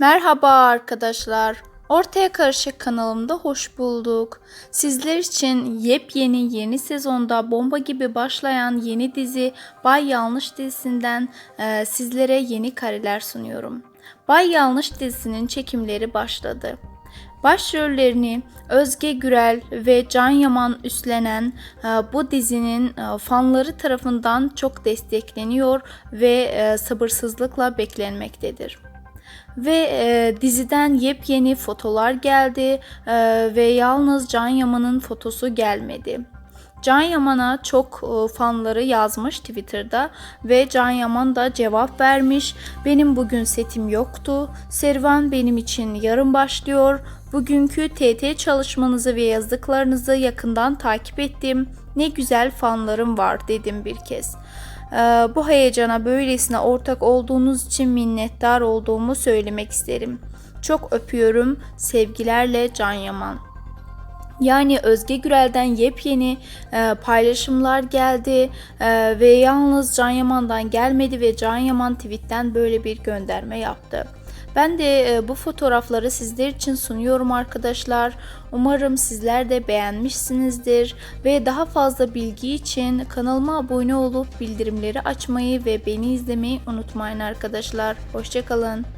Merhaba arkadaşlar. Ortaya Karışık kanalımda hoş bulduk. Sizler için yepyeni yeni sezonda bomba gibi başlayan yeni dizi Bay Yanlış dizisinden e, sizlere yeni kareler sunuyorum. Bay Yanlış dizisinin çekimleri başladı. Başrollerini Özge Gürel ve Can Yaman üstlenen e, bu dizinin e, fanları tarafından çok destekleniyor ve e, sabırsızlıkla beklenmektedir. Ve e, diziden yepyeni fotolar geldi e, ve yalnız Can Yaman'ın fotosu gelmedi. Can Yaman'a çok e, fanları yazmış Twitter'da ve Can Yaman da cevap vermiş. Benim bugün setim yoktu. Serüven benim için yarın başlıyor. Bugünkü TT çalışmanızı ve yazdıklarınızı yakından takip ettim. Ne güzel fanlarım var dedim bir kez. Ee, bu heyecana böylesine ortak olduğunuz için minnettar olduğumu söylemek isterim. Çok öpüyorum. Sevgilerle Can Yaman. Yani Özge Gürel'den yepyeni e, paylaşımlar geldi e, ve yalnız Can Yaman'dan gelmedi ve Can Yaman tweetten böyle bir gönderme yaptı. Ben de e, bu fotoğrafları sizler için sunuyorum arkadaşlar. Umarım sizler de beğenmişsinizdir ve daha fazla bilgi için kanalıma abone olup bildirimleri açmayı ve beni izlemeyi unutmayın arkadaşlar. Hoşçakalın.